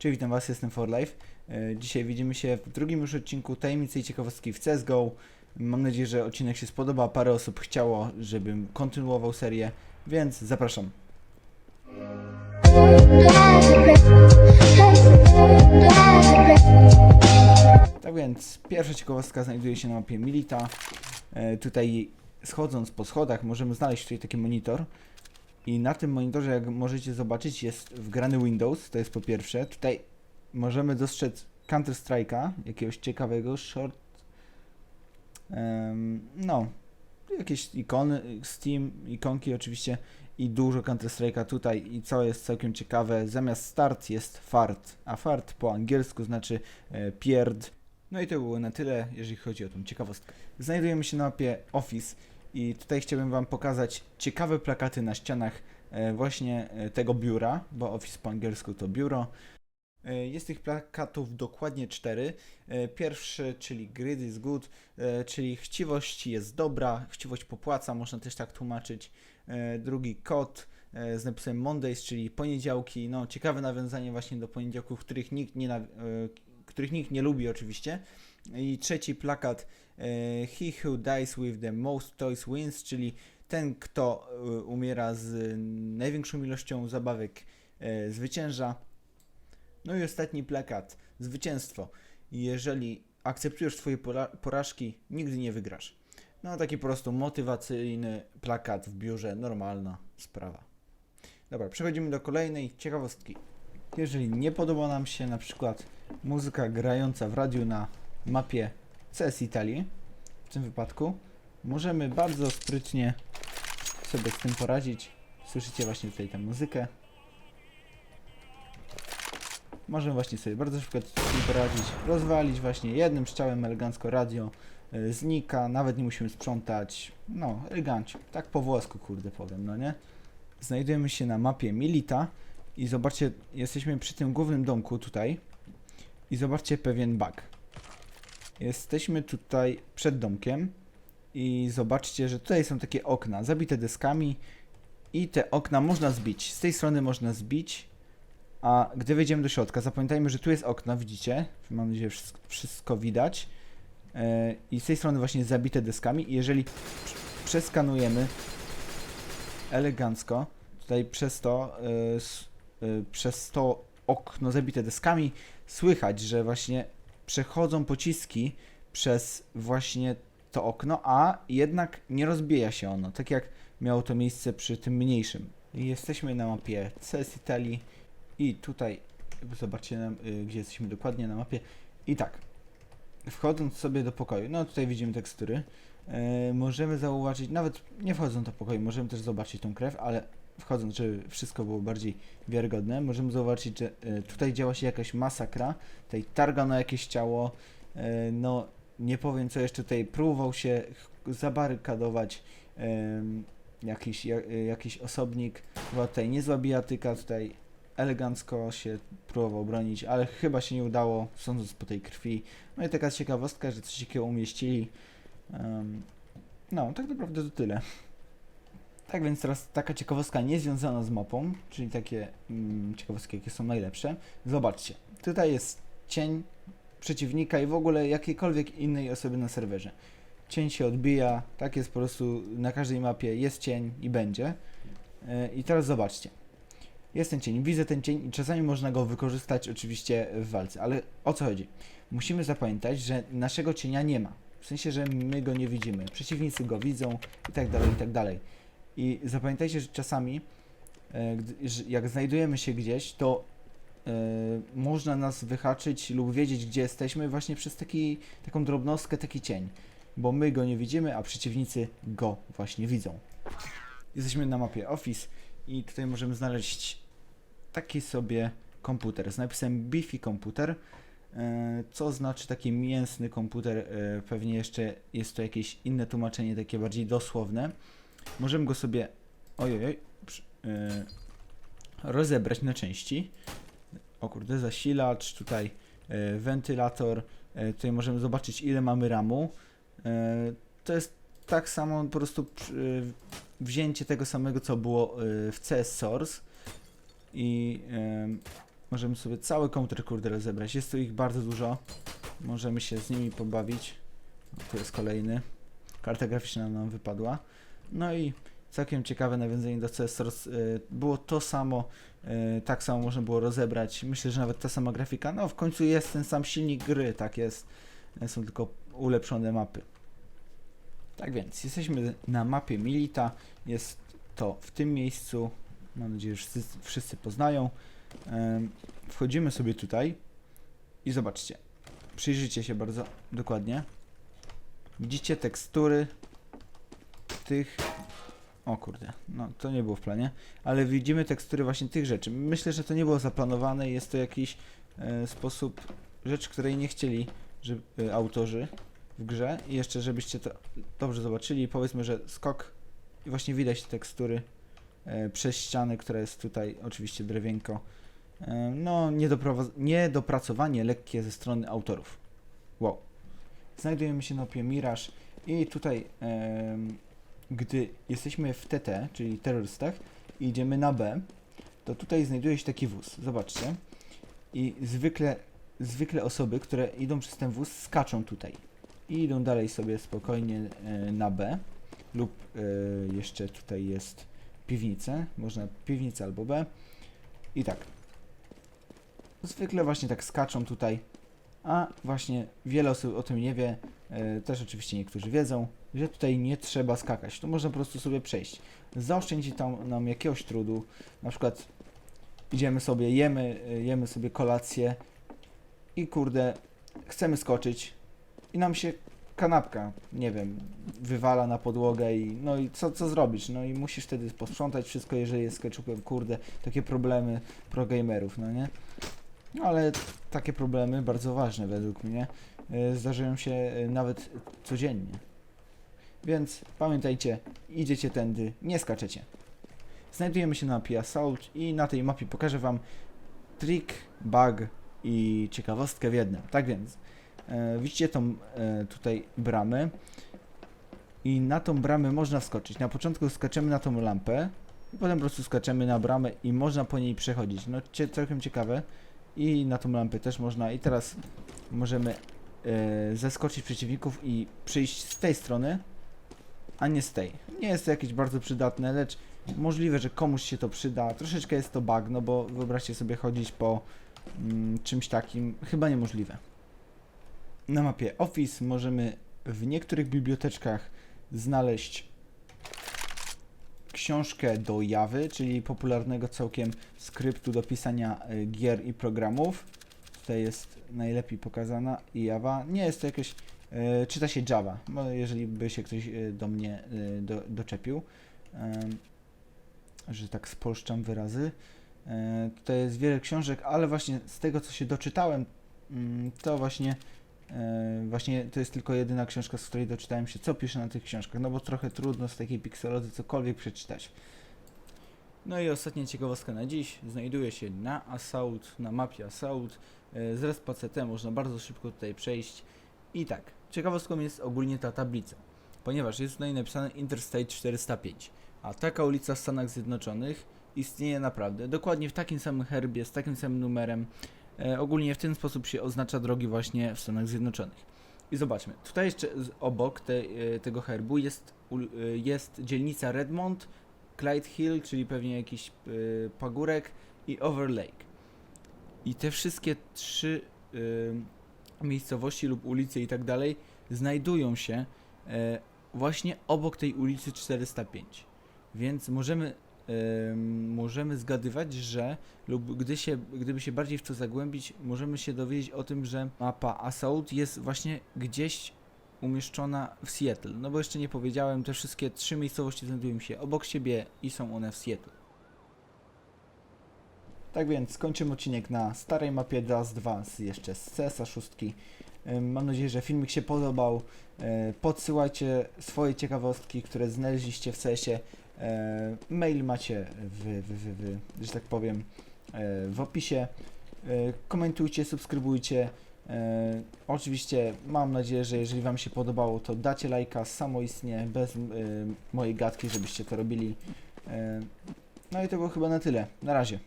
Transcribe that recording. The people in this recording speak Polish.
Cześć, witam Was, jestem For Life. E, Dzisiaj widzimy się w drugim już odcinku Tajemnicy i Ciekawostki w CSGO. Mam nadzieję, że odcinek się spodoba. Parę osób chciało, żebym kontynuował serię, więc zapraszam. Tak więc, pierwsza ciekawostka znajduje się na mapie Milita. E, tutaj schodząc po schodach możemy znaleźć tutaj taki monitor. I na tym monitorze, jak możecie zobaczyć, jest wgrany Windows, to jest po pierwsze. Tutaj możemy dostrzec Counter Strike'a, jakiegoś ciekawego, short. em, no, jakieś ikony, Steam, ikonki oczywiście i dużo Counter Strike'a tutaj i co jest całkiem ciekawe, zamiast start jest fart, a fart po angielsku znaczy e, pierd. No i to było na tyle, jeżeli chodzi o tą ciekawostkę. Znajdujemy się na mapie Office i tutaj chciałbym Wam pokazać ciekawe plakaty na ścianach e, właśnie e, tego biura, bo Office po angielsku to biuro. E, Jest tych plakatów dokładnie cztery. Pierwszy, czyli grid is good, czyli chciwość jest dobra, chciwość popłaca, można też tak tłumaczyć. Drugi kod z napisem Mondays, czyli poniedziałki. No, ciekawe nawiązanie właśnie do poniedziałków, których nikt nie, których nikt nie lubi oczywiście. I trzeci plakat e, He who dies with the most toys wins, czyli ten, kto e, umiera z największą ilością zabawek e, zwycięża. No i ostatni plakat Zwycięstwo. Jeżeli akceptujesz swoje pora- porażki, nigdy nie wygrasz. No taki po prostu motywacyjny plakat w biurze, normalna sprawa. Dobra, przechodzimy do kolejnej ciekawostki. Jeżeli nie podoba nam się na przykład muzyka grająca w radiu na mapie CS Italii, w tym wypadku, możemy bardzo sprytnie sobie z tym poradzić. Słyszycie właśnie tutaj tę muzykę. Możemy właśnie sobie bardzo szybko poradzić, rozwalić właśnie jednym strzałem elegancko radio, y, znika, nawet nie musimy sprzątać, no elegancie, tak po włosku kurde powiem, no nie? Znajdujemy się na mapie Milita i zobaczcie, jesteśmy przy tym głównym domku tutaj i zobaczcie pewien bug. Jesteśmy tutaj przed domkiem i zobaczcie, że tutaj są takie okna zabite deskami i te okna można zbić. Z tej strony można zbić, a gdy wejdziemy do środka, zapamiętajmy, że tu jest okno, widzicie? Mam nadzieję, że wszystko, widać. E, I z tej strony właśnie zabite deskami i jeżeli prz- przeskanujemy elegancko, tutaj przez to, e, e, przez to okno zabite deskami, słychać, że właśnie przechodzą pociski przez właśnie to okno, a jednak nie rozbija się ono, tak jak miało to miejsce przy tym mniejszym. Jesteśmy na mapie CS Italii i tutaj zobaczcie, y, gdzie jesteśmy dokładnie na mapie. I tak, wchodząc sobie do pokoju, no tutaj widzimy tekstury, e, możemy zauważyć, nawet nie wchodząc do pokoju, możemy też zobaczyć tą krew, ale wchodząc, żeby wszystko było bardziej wiarygodne, możemy zobaczyć, że e, tutaj działa się jakaś masakra, tutaj targano jakieś ciało, e, no nie powiem co jeszcze tutaj, próbował się zabarykadować jakiś, ja, e, jakiś osobnik, była tutaj niezła bijatyka, tutaj elegancko się próbował bronić, ale chyba się nie udało, sądząc po tej krwi. No i taka ciekawostka, że coś takiego umieścili. Em, no, tak naprawdę to tyle. Tak więc teraz taka ciekawostka niezwiązana z mapą, czyli takie mm, ciekawostki, jakie są najlepsze. Zobaczcie, tutaj jest cień przeciwnika i w ogóle jakiejkolwiek innej osoby na serwerze. Cień się odbija, tak jest po prostu na każdej mapie, jest cień i będzie. E, I teraz zobaczcie. Jest ten cień, widzę ten cień i czasami można go wykorzystać oczywiście w walce, ale o co chodzi? Musimy zapamiętać, że naszego cienia nie ma. W sensie, że my go nie widzimy. Przeciwnicy go widzą i tak dalej, i tak dalej. I zapamiętajcie, że czasami e, jak znajdujemy się gdzieś, to e, można nas wyhaczyć lub wiedzieć, gdzie jesteśmy właśnie przez taki, taką drobnostkę, taki cień. Bo my go nie widzimy, a przeciwnicy go właśnie widzą. Jesteśmy na mapie Office i tutaj możemy znaleźć taki sobie komputer z napisem Beefy komputer, e, co znaczy taki mięsny komputer, pewnie jeszcze jest to jakieś inne tłumaczenie, takie bardziej dosłowne. Możemy go sobie ojoj, przy- e, rozebrać na części. O kurde, zasilacz, tutaj e, wentylator, e, tutaj możemy zobaczyć ile mamy ramu. E, to jest tak samo po prostu przy- wzięcie tego samego, co było y, w CS Source i ym, możemy sobie cały komputer kurde rozebrać. Jest tu ich bardzo dużo. Możemy się z nimi pobawić. Tu jest kolejny. Karta graficzna nam wypadła. No i całkiem ciekawe nawiązanie do CS y, Było to samo, y, tak samo można było rozebrać. Myślę, że nawet ta sama grafika. No w końcu jest ten sam silnik gry, tak jest. Y, Są tylko ulepszone mapy. Tak więc, jesteśmy na mapie Milita. Jest to w tym miejscu. Mam nadzieję, że wszyscy, wszyscy poznają. Wchodzimy sobie tutaj i zobaczcie. Przyjrzyjcie się bardzo dokładnie. Widzicie tekstury tych. O kurde, no to nie było w planie, ale widzimy tekstury właśnie tych rzeczy. Myślę, że to nie było zaplanowane, jest to jakiś e, sposób, rzecz, której nie chcieli że, e, autorzy w grze. I jeszcze, żebyście to dobrze zobaczyli, powiedzmy, że skok i właśnie widać te tekstury e, przez ściany, która jest tutaj, oczywiście drewienko. E, no, niedopracowanie lekkie ze strony autorów. Wow. Znajdujemy się na mapie Mirage i tutaj, em, gdy jesteśmy w TT, czyli terrorystach, i idziemy na B, to tutaj znajduje się taki wóz. Zobaczcie. I zwykle, zwykle osoby, które idą przez ten wóz, skaczą tutaj. I idą dalej sobie spokojnie e, na B. Lub e, jeszcze tutaj jest piwnice. Można piwnica albo B. I tak. Zwykle właśnie tak skaczą tutaj. A właśnie wiele osób o tym nie wie. E, też oczywiście niektórzy wiedzą, że tutaj nie trzeba skakać. Tu można po prostu sobie przejść. Zaoszczędzi tam nam jakiegoś trudu. Na przykład idziemy sobie, jemy, e, jemy sobie kolację i kurde, chcemy skoczyć i nam się kanapka, nie wiem, wywala na podłogę i no i co, co zrobić? No i musisz wtedy posprzątać wszystko, jeżeli jest z ketchupem, kurde, takie problemy pro gamerów, no nie? No ale takie problemy, bardzo ważne według mnie, zdarzają się y, nawet codziennie. Więc pamiętajcie, idziecie tędy, nie skaczecie. Znajdujemy się na mapie Assault i na tej mapie pokażę Wam trik, bug i ciekawostkę w jednym. Tak więc, e, widzicie tą e, tutaj bramę i na tą bramę można wskoczyć. Na początku skaczemy na tą lampę i potem po prostu skaczemy na bramę i można po niej przechodzić. No cie, całkiem ciekawe. I na tą lampę też można. I teraz możemy e, zeskoczyć przeciwników i przyjść z tej strony, a nie z tej. Nie jest to jakieś bardzo przydatne, lecz możliwe, że komuś się to przyda. Troszeczkę jest to bug, no bo wyobraźcie sobie chodzić po mm, czymś takim, chyba niemożliwe. Na mapie Office możemy w niektórych biblioteczkach znaleźć książkę do Jawy, czyli popularnego całkiem skryptu do pisania y, gier i programów. Tutaj jest najlepiej pokazana Java. Nie jest to jakieś, y, czyta się Java, no, jeżeli by się ktoś y, do mnie y, do, doczepił, Em, że tak spolszczam wyrazy. E, Tutaj jest wiele książek, ale właśnie z tego co się doczytałem, mm, to właśnie e, właśnie to jest tylko jedyna książka, z której doczytałem się, co pisze na tych książkach, no bo trochę trudno z takiej pikselozy cokolwiek przeczytać. No i ostatnia ciekawostka na dziś znajduje się na Assault, na mapie Assault. E, Z respa CT można bardzo szybko tutaj przejść. I tak, ciekawostką jest ogólnie ta tablica, ponieważ jest tutaj napisane Interstate 405, a taka ulica w Stanach Zjednoczonych istnieje naprawdę, dokładnie w takim samym herbie, z takim samym numerem. E, ogólnie w ten sposób się oznacza drogi właśnie w Stanach Zjednoczonych. I zobaczmy, tutaj jeszcze obok te, e, tego herbu jest, e, jest dzielnica Redmond, Clyde Hill, czyli pewnie jakiś e, pagórek i Overlake. I te wszystkie trzy e, miejscowości lub ulice i tak dalej znajdują się e, właśnie obok tej ulicy 405. Więc możemy, em, możemy zgadywać, że lub gdy się, gdyby się bardziej w to zagłębić, możemy się dowiedzieć o tym, że mapa Assault jest właśnie gdzieś umieszczona w Seattle. No bo jeszcze nie powiedziałem, te wszystkie trzy miejscowości znajdują się obok siebie i są one w Seattle. Tak więc skończymy odcinek na starej mapie DAS 2 z jeszcze z CSA 6. Ym, Mam nadzieję, że filmik się podobał. E, Podsyłajcie swoje ciekawostki, które znaleźliście w CS-ie. E, Mail macie w, w, w, w, że tak powiem, e, w opisie. Komentujcie, subskrybujcie. E, Oczywiście mam nadzieję, że jeżeli Wam się podobało, to dacie lajka samoistnie, bez e, mojej gadki, żebyście to robili. E, No i to było chyba na tyle. Na razie.